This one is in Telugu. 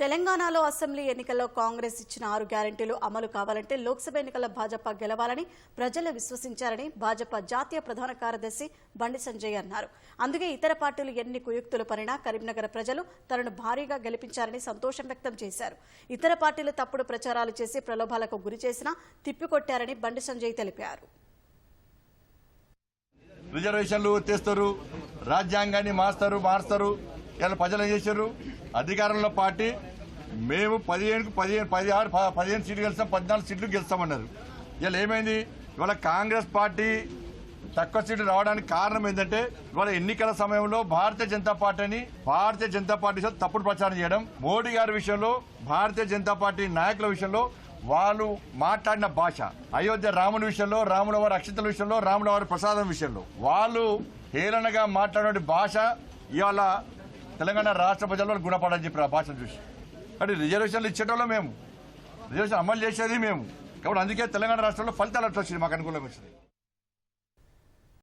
తెలంగాణలో అసెంబ్లీ ఎన్నికల్లో కాంగ్రెస్ ఇచ్చిన ఆరు గ్యారంటీలు అమలు కావాలంటే లోక్సభ ఎన్నికల్లో భాజపా గెలవాలని ప్రజలు విశ్వసించారని భాజపా జాతీయ ప్రధాన కార్యదర్శి బండి సంజయ్ అన్నారు. అందుకే ఇతర పార్టీలు ఎన్ని కుయుక్తులు పరిణా కరీంనగర్ ప్రజలు తనను భారీగా గెలిపించారని సంతోషం వ్యక్తం చేశారు. ఇతర పార్టీలు తప్పుడు ప్రచారాలు చేసి ప్రలోభాలకు గురి చేసినా తిప్పికొట్టారని బండి సంజయ్ తెలిపారు. రిజర్వేషన్లు తెస్తారు రాజ్యాంగాన్ని మాస్తారు మారుస్తారు. ఇలా ప్రజలు ఏం చేశారు? అధికారంలో పార్టీ మేము పదిహేనుకు పదిహేను పదిహారు పదిహేను సీట్లు గెలుస్తాం పద్నాలుగు సీట్లు గెలుస్తామన్నారు. ఇలా ఏమైంది? ఇవాళ కాంగ్రెస్ పార్టీ తక్కువ సీట్లు రావడానికి కారణం ఏంటంటే ఇవాళ ఎన్నికల సమయంలో భారతీయ జనతా పార్టీని భారతీయ జనతా పార్టీ తప్పుడు ప్రచారం చేయడం మోడీ గారి విషయంలో భారతీయ జనతా పార్టీ నాయకుల విషయంలో వాళ్ళు మాట్లాడిన భాష అయోధ్య రాముని విషయంలో రాముల వారి అక్షతల విషయంలో రాముల వారి ప్రసాదం విషయంలో వాళ్ళు హేళనగా మాట్లాడే భాష ఇవాళ తెలంగాణ రాష్ట్ర ప్రజల్లో గుణపడని చెప్పి ఆ భాషను చూసి. అంటే రిజర్వేషన్లు ఇచ్చేటోళ్ళు మేము. రిజర్వేషన్ అమలు చేసేది మేము. కాబట్టి అందుకే తెలంగాణ రాష్ట్రంలో ఫలితాలు అట్లా వచ్చింది మాకు అనుకూలంగా వచ్చింది